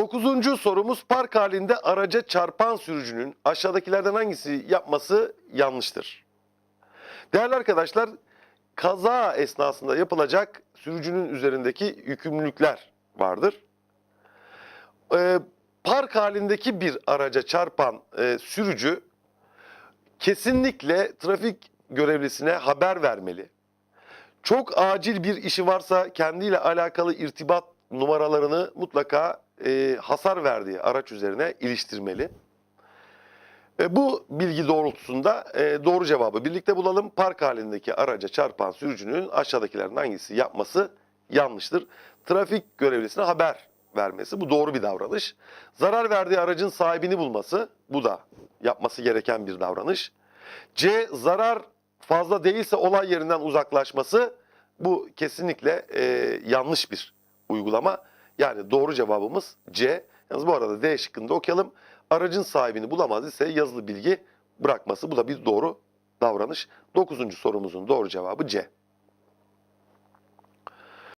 Dokuzuncu sorumuz park halinde araca çarpan sürücünün aşağıdakilerden hangisi yapması yanlıştır? Değerli arkadaşlar, kaza esnasında yapılacak sürücünün üzerindeki yükümlülükler vardır. Ee, park halindeki bir araca çarpan e, sürücü kesinlikle trafik görevlisine haber vermeli. Çok acil bir işi varsa kendiyle alakalı irtibat numaralarını mutlaka e, hasar verdiği araç üzerine iliştirmeli. E, bu bilgi doğrultusunda e, doğru cevabı birlikte bulalım. Park halindeki araca çarpan sürücünün aşağıdakilerden hangisi yapması yanlıştır? Trafik görevlisine haber vermesi bu doğru bir davranış. Zarar verdiği aracın sahibini bulması bu da yapması gereken bir davranış. C. Zarar fazla değilse olay yerinden uzaklaşması bu kesinlikle e, yanlış bir uygulama. Yani doğru cevabımız C. Yalnız bu arada D şıkkında okuyalım. Aracın sahibini bulamaz ise yazılı bilgi bırakması. Bu da bir doğru davranış. Dokuzuncu sorumuzun doğru cevabı C.